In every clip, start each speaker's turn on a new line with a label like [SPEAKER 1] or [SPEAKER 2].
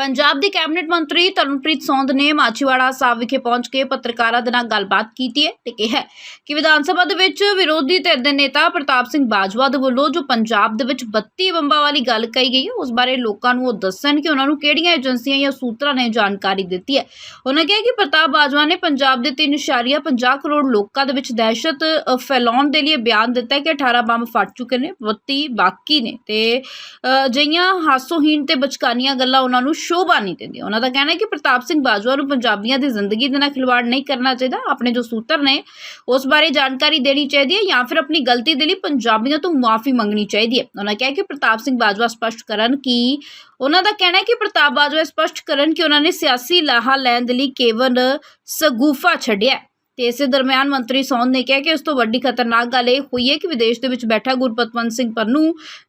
[SPEAKER 1] ਪੰਜਾਬ ਦੀ cabinet ਮੰਤਰੀ ਤਰਨਪ੍ਰੀਤ ਸੌਂਦ ਨੇ ਮਾਚੀਵਾੜਾ ਸਾਹਿਬ ਵਿਖੇ ਪਹੁੰਚ ਕੇ ਪੱਤਰਕਾਰਾਂ ਦੇ ਨਾਲ ਗੱਲਬਾਤ ਕੀਤੀ ਹੈ ਤੇ ਕਿਹਾ ਕਿ ਵਿਧਾਨ ਸਭਾ ਦੇ ਵਿੱਚ ਵਿਰੋਧੀ ਧਿਰ ਦੇ ਨੇਤਾ ਪ੍ਰਤਾਪ ਸਿੰਘ ਬਾਜਵਾ ਦੇ ਵੱਲੋਂ ਜੋ ਪੰਜਾਬ ਦੇ ਵਿੱਚ 32 ਬੰਬਾਂ ਵਾਲੀ ਗੱਲ ਕਹੀ ਗਈ ਹੈ ਉਸ ਬਾਰੇ ਲੋਕਾਂ ਨੂੰ ਉਹ ਦੱਸਣ ਕਿ ਉਹਨਾਂ ਨੂੰ ਕਿਹੜੀਆਂ ਏਜੰਸੀਆਂ ਜਾਂ ਸੂਤਰਾਂ ਨੇ ਜਾਣਕਾਰੀ ਦਿੱਤੀ ਹੈ। ਉਹਨਾਂ ਕਿਹਾ ਕਿ ਪ੍ਰਤਾਪ ਬਾਜਵਾ ਨੇ ਪੰਜਾਬ ਦੇ 3.50 ਕਰੋੜ ਲੋਕਾਂ ਦੇ ਵਿੱਚ ਦਹਿਸ਼ਤ ਫੈਲਾਉਣ ਦੇ ਲਈ ਬਿਆਨ ਦਿੱਤਾ ਹੈ ਕਿ 18 ਬੰਬ ਫਟ ਚੁੱਕੇ ਨੇ 32 ਬਾਕੀ ਨੇ ਤੇ ਅ, ਅਜਿਹੀਆਂ ਹਾਸੋਹੀਣ ਤੇ ਬਚਕਾਨੀਆਂ ਗੱਲਾਂ ਉਹਨਾਂ ਨੂੰ ਸ਼ੋਭਾ ਨਹੀਂ ਦਿੰਦੀ। ਉਹਨਾਂ ਦਾ ਕਹਿਣਾ ਹੈ ਕਿ ਪ੍ਰਤਾਪ ਸਿੰਘ ਬਾਜਵਾ ਨੂੰ ਪੰਜਾਬੀਆਂ ਦੀ ਜ਼ਿੰਦਗੀ ਦੇ ਨਾਲ ਖਿਲਵਾੜ ਨਹੀਂ ਕਰਨਾ ਚਾਹੀਦਾ। ਆਪਣੇ ਜੋ ਸੂਤਰ ਨੇ, ਉਸ ਬਾਰੇ ਜਾਣਕਾਰੀ ਦੇਣੀ ਚਾਹੀਦੀ ਹੈ ਜਾਂ ਫਿਰ ਆਪਣੀ ਗਲਤੀ ਦੇ ਲਈ ਪੰਜਾਬੀਆਂ ਤੋਂ ਮਾਫੀ ਮੰਗਣੀ ਚਾਹੀਦੀ ਹੈ। ਉਹਨਾਂ ਕਿਹਾ ਕਿ ਪ੍ਰਤਾਪ ਸਿੰਘ ਬਾਜਵਾ ਸਪਸ਼ਟ ਕਰਨ ਕਿ ਉਹਨਾਂ ਦਾ ਕਹਿਣਾ ਹੈ ਕਿ ਪ੍ਰਤਾਪ ਬਾਜਵਾ ਸਪਸ਼ਟ ਕਰਨ ਕਿ ਉਹਨਾਂ ਨੇ ਸਿਆਸੀ ਲਾਹਾ ਲੈਣ ਦੇ ਲਈ ਕੇਵਲ ਸਗੂਫਾ ਛੱਡਿਆ ਤੇ ਇਸੇ ਦਰਮਿਆਨ ਮੰਤਰੀ ਸੌਂਦ ਨੇ ਕਿਹਾ ਕਿ ਉਸ ਤੋਂ ਵੱਡੀ ਖਤਰਨਾਕ ਗੱਲ ਇਹ ਹੋਈ ਹੈ ਕਿ ਵਿਦੇਸ਼ ਦੇ ਵਿੱਚ ਬੈਠਾ ਗੁਰਪਤਵੰਤ ਸਿੰਘ ਪੰਨੂ,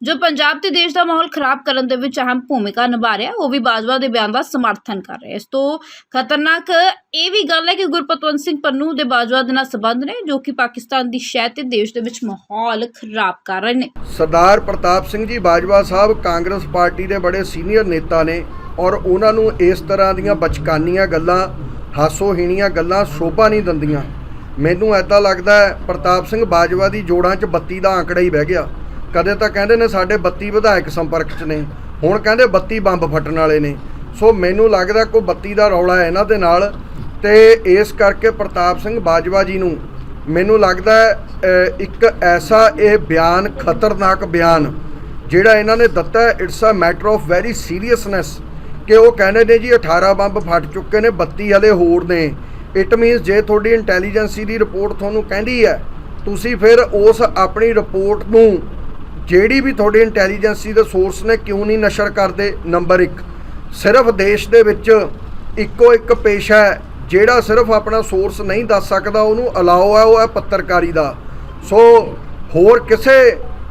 [SPEAKER 1] ਜੋ ਪੰਜਾਬ ਤੇ ਦੇਸ਼ ਦਾ ਮਾਹੌਲ ਖਰਾਬ ਕਰਨ ਦੇ ਵਿੱਚ ਅਹਿਮ ਭੂਮਿਕਾ ਨਿਭਾ ਰਿਹਾ, ਉਹ ਵੀ ਬਾਜਵਾ ਦੇ ਬਿਆਨ ਦਾ ਸਮਰਥਨ ਕਰ ਰਿਹਾ ਇਸ ਤੋਂ ਖਤਰਨਾਕ ਇਹ ਵੀ ਗੱਲ ਹੈ ਕਿ ਗੁਰਪਤਵੰਤ ਸਿੰਘ ਪੰਨੂ ਦੇ ਬਾਜਵਾ ਦੇ ਨਾਲ ਸੰਬੰਧ ਨੇ, ਜੋ ਕਿ ਪਾਕਿਸਤਾਨ ਦੀ ਸ਼ਹਿ ਤੇ ਦੇਸ਼ ਦੇ ਵਿੱਚ ਮਾਹੌਲ ਖਰਾਬ ਕਰ ਰਹੇ ਨੇ।
[SPEAKER 2] ਸਰਦਾਰ ਪ੍ਰਤਾਪ ਸਿੰਘ ਜੀ ਬਾਜਵਾ ਸਾਹਿਬ ਕਾਂਗਰਸ ਪਾਰਟੀ ਦੇ ਬੜੇ ਸੀਨੀਅਰ ਨੇਤਾ ਨੇ ਔਰ ਉਹਨਾਂ ਨੂੰ ਇਸ ਤਰ੍ਹਾਂ ਦੀਆਂ ਬਚਕਾਨੀਆਂ ਗੱਲਾਂ ਹਾਸੋਹੀਣੀਆਂ ਗੱਲਾਂ ਸ਼ੋਭਾ ਨਹੀਂ ਦਿੰਦੀਆਂ। ਮੈਨੂੰ ਐਦਾਂ ਲੱਗਦਾ ਪ੍ਰਤਾਪ ਸਿੰਘ ਬਾਜਵਾ ਦੀ ਜੋੜਾਂ 'ਚ 32 ਦਾ ਆંકੜਾ ਹੀ ਬਹਿ ਗਿਆ। ਕਦੇ ਤਾਂ ਕਹਿੰਦੇ ਨੇ ਸਾਡੇ 32 ਵਿਧਾਇਕ ਸੰਪਰਕ 'ਚ ਨੇ, ਹੁਣ ਕਹਿੰਦੇ 32 ਬੰਬ ਫਟਣ ਵਾਲੇ ਨੇ। ਸੋ ਮੈਨੂੰ ਲੱਗਦਾ ਕੋਈ 32 ਦਾ ਰੌਲਾ ਹੈ ਇਹਨਾਂ ਦੇ ਨਾਲ। ਤੇ ਇਸ ਕਰਕੇ ਪ੍ਰਤਾਪ ਸਿੰਘ ਬਾਜਵਾ ਜੀ ਨੂੰ ਮੈਨੂੰ ਲੱਗਦਾ ਇੱਕ ਐਸਾ ਇਹ ਬਿਆਨ, ਖਤਰਨਾਕ ਬਿਆਨ, ਜਿਹੜਾ ਇਹਨਾਂ ਨੇ ਦਿੱਤਾ it's a matter of very seriousness ਕਿ ਉਹ ਕਹਿੰਦੇ ਨੇ ਜੀ 18 ਬੰਬ ਫਟ ਚੁੱਕੇ ਨੇ 32 ਹਲੇ ਹੋਰ ਨੇ। ਇਟ ਮੀਨਸ ਜੇ ਤੁਹਾਡੀ ਇੰਟੈਲੀਜੈਂਸੀ ਦੀ ਰਿਪੋਰਟ ਤੁਹਾਨੂੰ ਕਹਿੰਦੀ ਹੈ, ਤੁਸੀਂ ਫਿਰ ਉਸ ਆਪਣੀ ਰਿਪੋਰਟ ਨੂੰ ਜਿਹੜੀ ਵੀ ਤੁਹਾਡੀ ਇੰਟੈਲੀਜੈਂਸੀ ਦੇ ਸੋਰਸ ਨੇ ਕਿਉਂ ਨਹੀਂ ਨਸ਼ਰ ਕਰਦੇ? ਨੰਬਰ 1 ਸਿਰਫ ਦੇਸ਼ ਦੇ ਵਿੱਚ ਇੱਕੋ ਇੱਕ ਪੇਸ਼ਾ ਹੈ, ਜਿਹੜਾ ਸਿਰਫ ਆਪਣਾ ਸੋਰਸ ਨਹੀਂ ਦੱਸ ਸਕਦਾ, ਉਹਨੂੰ ਅਲਾਓ ਹੈ, ਉਹ ਹੈ ਪੱਤਰਕਾਰੀ ਦਾ। ਸੋ ਹੋਰ ਕਿਸੇ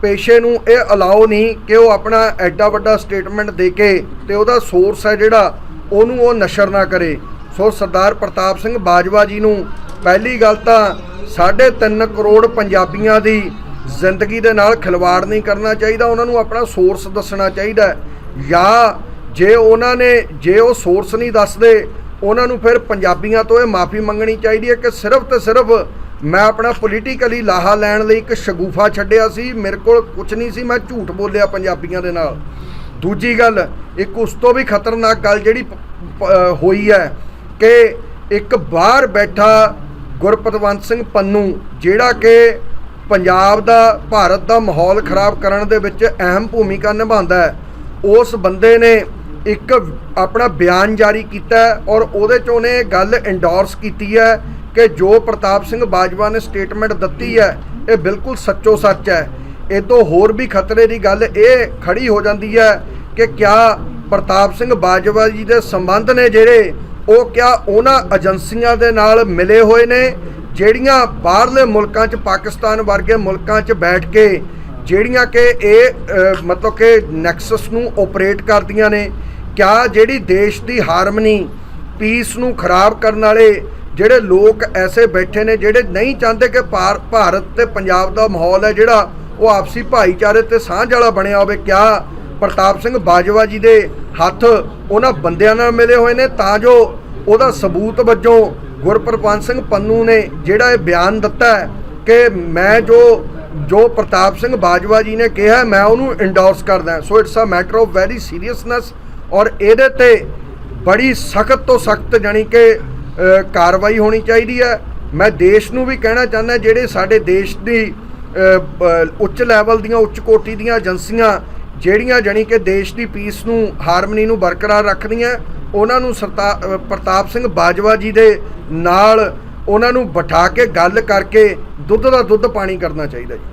[SPEAKER 2] ਪੇਸ਼ੇ ਨੂੰ ਇਹ ਅਲਾਓ ਨਹੀਂ ਕਿ ਉਹ ਆਪਣਾ ਐਡਾ ਵੱਡਾ ਸਟੇਟਮੈਂਟ ਦੇ ਕੇ ਤੇ ਉਹਦਾ ਸੋਰਸ ਹੈ ਜਿਹੜਾ, ਉਹਨੂੰ ਉਹ ਨਸ਼ਰ ਨਾ ਕਰੇ। ਸੋ ਸਰਦਾਰ ਪ੍ਰਤਾਪ ਸਿੰਘ ਬਾਜਵਾ ਜੀ ਨੂੰ ਪਹਿਲੀ ਗੱਲ ਤਾਂ 3.5 ਕਰੋੜ ਪੰਜਾਬੀਆਂ ਦੀ ਜ਼ਿੰਦਗੀ ਦੇ ਨਾਲ ਖਿਲਵਾੜ ਨਹੀਂ ਕਰਨਾ ਚਾਹੀਦਾ, ਉਹਨਾਂ ਨੂੰ ਆਪਣਾ ਸੋਰਸ ਦੱਸਣਾ ਚਾਹੀਦਾ ਜਾਂ ਜੇ ਉਹਨਾਂ ਨੇ, ਜੇ ਉਹ ਸੋਰਸ ਨਹੀਂ ਦੱਸਦੇ, ਉਹਨਾਂ ਨੂੰ ਫਿਰ ਪੰਜਾਬੀਆਂ ਤੋਂ ਇਹ ਮਾਫੀ ਮੰਗਣੀ ਚਾਹੀਦੀ ਹੈ ਕਿ ਸਿਰਫ ਤੇ ਸਿਰਫ ਮੈਂ ਆਪਣਾ ਪੋਲੀਟੀਕਲੀ ਲਾਹਾ ਲੈਣ ਲਈ ਇੱਕ ਸ਼ਗੂਫਾ ਛੱਡਿਆ ਸੀ, ਮੇਰੇ ਕੋਲ ਕੁਝ ਨਹੀਂ ਸੀ, ਮੈਂ ਝੂਠ ਬੋਲਿਆ ਪੰਜਾਬੀਆਂ ਦੇ ਨਾਲ। ਦੂਜੀ ਗੱਲ, ਇੱਕ ਉਸ ਤੋਂ ਵੀ ਖਤਰਨਾਕ ਗੱਲ ਜਿਹੜੀ ਹੋਈ ਹੈ ਕਿ ਇੱਕ ਬਾਹਰ ਬੈਠਾ ਗੁਰਪਤਵੰਤ ਸਿੰਘ ਪੰਨੂ, ਜਿਹੜਾ ਕਿ ਪੰਜਾਬ ਦਾ, ਭਾਰਤ ਦਾ ਮਾਹੌਲ ਖਰਾਬ ਕਰਨ ਦੇ ਵਿੱਚ ਅਹਿਮ ਭੂਮਿਕਾ ਨਿਭਾਉਂਦਾ ਹੈ, ਉਸ ਬੰਦੇ ਨੇ ਇੱਕ ਆਪਣਾ ਬਿਆਨ ਜਾਰੀ ਕੀਤਾ ਔਰ ਉਹਦੇ 'ਚ ਉਹਨੇ ਗੱਲ ਇੰਡੋਰਸ ਕੀਤੀ ਹੈ ਕਿ ਜੋ ਪ੍ਰਤਾਪ ਸਿੰਘ ਬਾਜਵਾ ਨੇ ਸਟੇਟਮੈਂਟ ਦਿੱਤੀ ਹੈ, ਇਹ ਬਿਲਕੁਲ ਸੱਚੋ ਸੱਚ ਹੈ। ਇਹ ਤੋਂ ਹੋਰ ਵੀ ਖਤਰੇ ਦੀ ਗੱਲ ਇਹ ਖੜੀ ਹੋ ਜਾਂਦੀ ਹੈ ਕਿ ਕਿਆ ਪ੍ਰਤਾਪ ਸਿੰਘ ਬਾਜਵਾ ਜੀ ਦੇ ਸੰਬੰਧ ਨੇ ਜਿਹੜੇ, ਉਹ ਕਿਆ ਉਹਨਾਂ ਏਜੰਸੀਆਂ ਦੇ ਨਾਲ ਮਿਲੇ ਹੋਏ ਨੇ, ਜਿਹੜੀਆਂ ਬਾਹਰਲੇ ਮੁਲਕਾਂ 'ਚ, ਪਾਕਿਸਤਾਨ ਵਰਗੇ ਮੁਲਕਾਂ 'ਚ ਬੈਠ ਕੇ, ਜਿਹੜੀਆਂ ਕਿ ਇਹ ਮਤਲਬ ਕਿ ਨੈਕਸਸ ਨੂੰ ਆਪਰੇਟ ਕਰਦੀਆਂ ਨੇ, ਕਿਆ ਜਿਹੜੀ ਦੇਸ਼ ਦੀ ਹਾਰਮਨੀ, ਪੀਸ ਨੂੰ ਖਰਾਬ ਕਰਨ ਵਾਲੇ ਜਿਹੜੇ ਲੋਕ ਐਸੇ ਬੈਠੇ ਨੇ ਜਿਹੜੇ ਨਹੀਂ ਚਾਹੁੰਦੇ ਕਿ ਭਾਰ- ਭਾਰਤ ਤੇ ਪੰਜਾਬ ਦਾ ਮਾਹੌਲ ਹੈ ਜਿਹੜਾ ਉਹ ਆਪਸੀ ਭਾਈਚਾਰੇ ਤੇ ਸਾਂਝ ਵਾਲਾ ਬਣਿਆ ਹੋਵੇ। ਕਿਆ ਪ੍ਰਤਾਪ ਸਿੰਘ ਬਾਜਵਾ ਜੀ ਦੇ ਹੱਥ ਉਹਨਾਂ ਬੰਦਿਆਂ ਨਾਲ ਮਿਲੇ ਹੋਏ ਨੇ? ਤਾਂ ਜੋ ਉਹਦਾ ਸਬੂਤ ਵਜੋਂ ਗੁਰਪ੍ਰਪੰਤ ਸਿੰਘ ਪੰਨੂ ਨੇ ਜਿਹੜਾ ਇਹ ਬਿਆਨ ਦਿੱਤਾ ਹੈ ਕਿ ਮੈਂ ਜੋ ਜੋ ਪ੍ਰਤਾਪ ਸਿੰਘ ਬਾਜਵਾ ਜੀ ਨੇ ਕਿਹਾ, ਮੈਂ ਉਹਨੂੰ ਇੰਡੋਰਸ ਕਰਦਾ so it's a matter of very seriousness ਔਰ ਇਹਦੇ ਤੇ ਬੜੀ ਸਖਤ ਤੋਂ ਸਖਤ ਜਾਣੀ ਕਿ ਕਾਰਵਾਈ ਹੋਣੀ ਚਾਹੀਦੀ ਹੈ। ਮੈਂ ਦੇਸ਼ ਨੂੰ ਵੀ ਕਹਿਣਾ ਚਾਹੁੰਦਾ ਜਿਹੜੇ ਸਾਡੇ ਦੇਸ਼ ਦੀ ਉੱਚ ਲੈਵਲ ਦੀਆਂ, ਉੱਚ ਕੋਟੀ ਦੀਆਂ ਏਜੰਸੀਆਂ, ਜਿਹੜੀਆਂ ਜਾਣੀ ਕਿ ਦੇਸ਼ ਦੀ ਪੀਸ ਨੂੰ ਹਾਰਮਨੀ ਨੂੰ ਬਰਕਰਾਰ ਰੱਖਦੀਆਂ, ਉਹਨਾਂ ਨੂੰ ਸਰਤਾ ਪ੍ਰਤਾਪ ਸਿੰਘ ਬਾਜਵਾ ਜੀ ਦੇ ਨਾਲ ਉਹਨਾਂ ਨੂੰ ਬਿਠਾ ਕੇ ਗੱਲ ਕਰਕੇ ਦੁੱਧ ਦਾ ਦੁੱਧ ਪਾਣੀ ਕਰਨਾ ਚਾਹੀਦਾ ਜੀ।